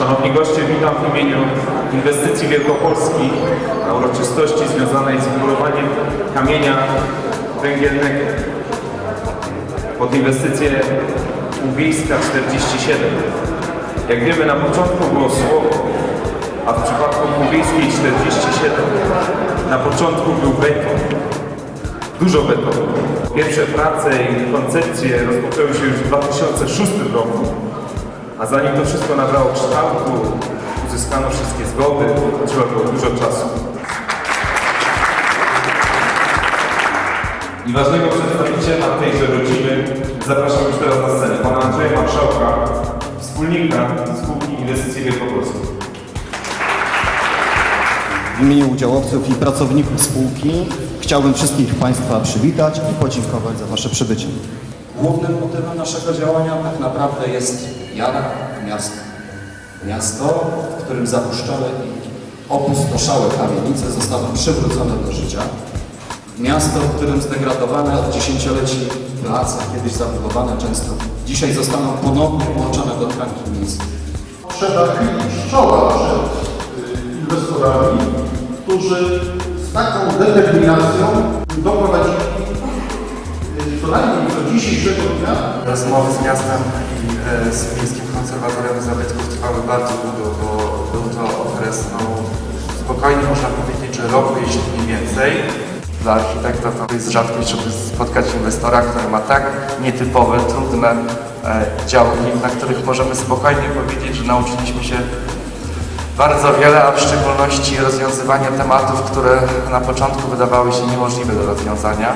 Szanowni goście, witam w imieniu inwestycji wielkopolskich na uroczystości związanej z wmurowaniem kamienia węgielnego pod inwestycję Uwiejska 47. Jak wiemy, na początku było słowo, a w przypadku Uwiejskiej 47 na początku był beton. Dużo betonu. Pierwsze prace i koncepcje rozpoczęły się już w 2006 roku, a zanim to wszystko nabrało kształtu, uzyskano wszystkie zgody, trzeba było dużo czasu. I ważnego przedstawiciela tejże rodziny zapraszam już teraz na scenę, pana Andrzeja Marszałka, wspólnika spółki Inwestycji Wielkopolskiej. W imieniu udziałowców i pracowników spółki chciałbym wszystkich Państwa przywitać i podziękować za Wasze przybycie. Głównym motywem naszego działania tak naprawdę jest wiara w miasto. Miasto, w którym zapuszczone i opustoszałe kamienice zostaną przywrócone do życia. Miasto, w którym zdegradowane od dziesięcioleci place, kiedyś zabudowane często, dzisiaj zostaną ponownie włączone do tkanki miejskiej. trzeba chylić czoła przed y, inwestorami, którzy z taką determinacją Rozmowy z miastem i e, z Miejskim Konserwatorem Zabytków trwały bardzo długo, bo był to okres, no, spokojnie można powiedzieć, że rok, jeśli nie więcej. Dla architekta to jest rzadkość, żeby spotkać inwestora, który ma tak nietypowe, trudne e, działki, na których możemy spokojnie powiedzieć, że nauczyliśmy się bardzo wiele, a w szczególności rozwiązywania tematów, które na początku wydawały się niemożliwe do rozwiązania.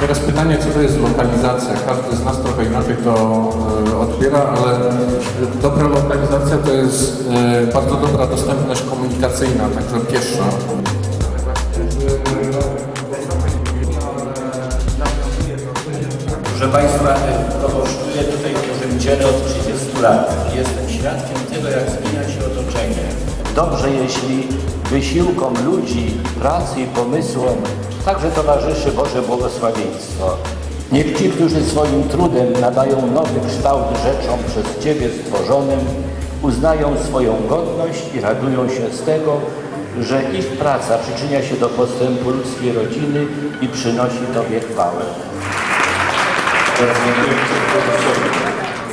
Teraz pytanie, co to jest lokalizacja? Każdy z nas trochę inaczej to e, odbiera, ale dobra lokalizacja to jest e, bardzo dobra dostępność komunikacyjna, także piesza. Proszę Państwa, proboszczuję tutaj w dużym dziele od 30 lat. Jestem świadkiem tego, jak zmienia się otoczenie. Dobrze, jeśli wysiłkom ludzi, pracy i pomysłom także towarzyszy Boże błogosławieństwo. Niech ci, którzy swoim trudem nadają nowy kształt rzeczom przez Ciebie stworzonym, uznają swoją godność i radują się z tego, że ich praca przyczynia się do postępu ludzkiej rodziny i przynosi Tobie chwałę.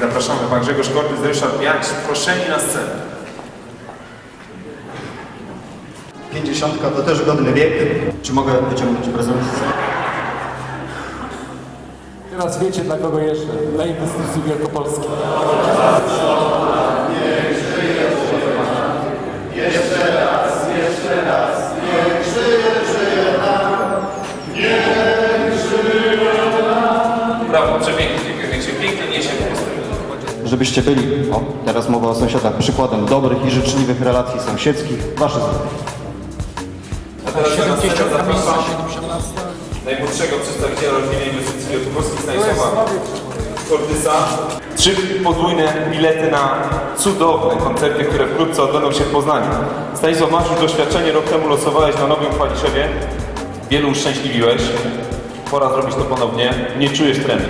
Zapraszamy Pan Grzegorz Kortys, Ryszard Biańcz, proszeni na scenę. Pięćdziesiątka to też godny wiek. Czy mogę wyciągnąć prezent? Teraz wiecie dla kogo jeszcze? Dla inwestycji wielkopolskich. Brawo, przepięknie, niech się pięknie niesie po prostu. Żebyście byli, o, teraz mowa o sąsiadach, przykładem dobrych i życzliwych relacji sąsiedzkich. Wasze zdrowie. Teraz zapraszam najmłodszego przedstawiciela rodziny inwestycji wielkopolskich Stanisława Kortysa. Trzy podwójne bilety na cudowne koncerty, które wkrótce odbędą się w Poznaniu. Stanisław, masz już doświadczenie, rok temu losowałeś na Nowym Chwaliszewie. Wielu uszczęśliwiłeś. Pora zrobić to ponownie. Nie czujesz tremy.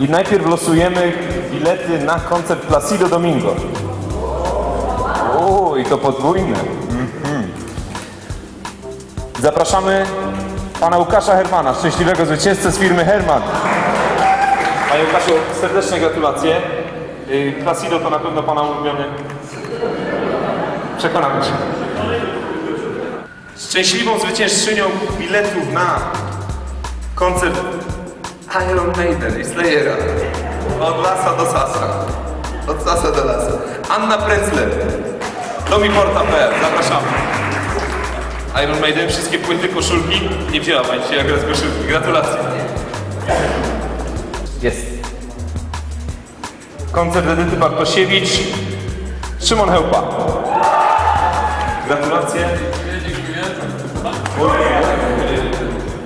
I najpierw losujemy bilety na koncert Placido Domingo. O, i to podwójne. Zapraszamy pana Łukasza Hermana, szczęśliwego zwycięzcę z firmy Herman. Panie Łukaszu, serdeczne gratulacje. Y, Placido to na pewno pana ulubiony. Przekonamy się. Szczęśliwą zwyciężczynią biletów na koncert Iron Maiden i Slayera. Od lasa do sasa. Od sasa do lasa. Anna Pretzler. Domiporta.pl. Zapraszamy. Iron Maiden, wszystkie płyty, koszulki. Nie wzięła Pani się jak raz koszulki. Gratulacje. Jest. Koncert Edyty Bartosiewicz. Szymon Hełpa. Gratulacje.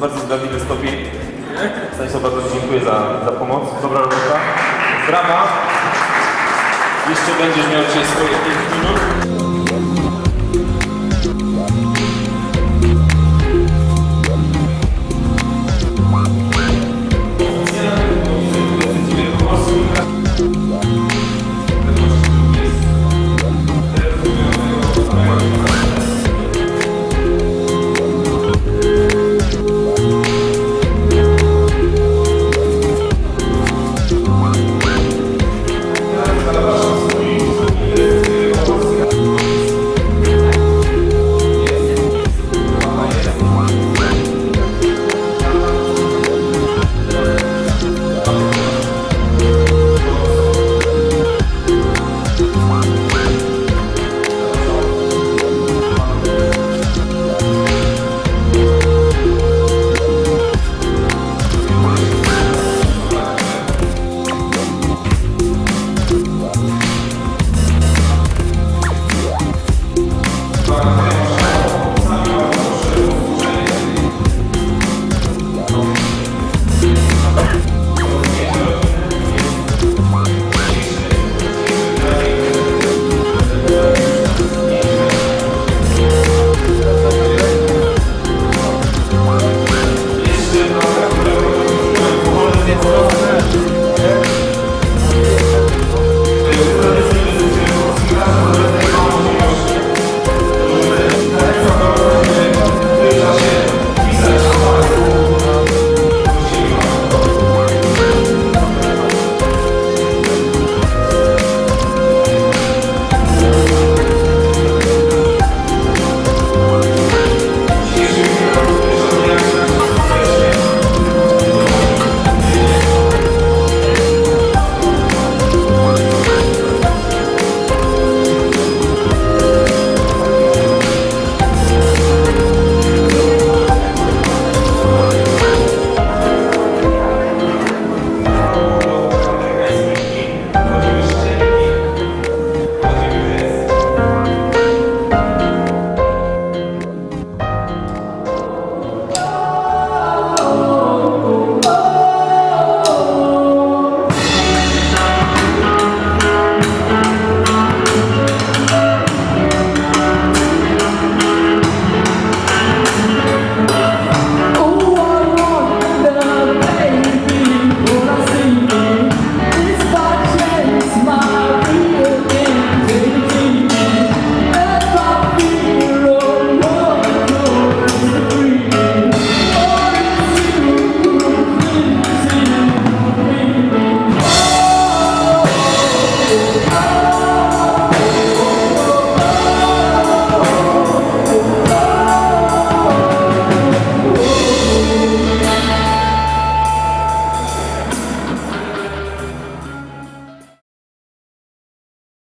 Bardzo zdradliwy stopień. Stanisław, bardzo dziękuję za, za pomoc. Dobra robota. Brawa. Jeszcze będziesz miał dzisiaj swoje 5 minut.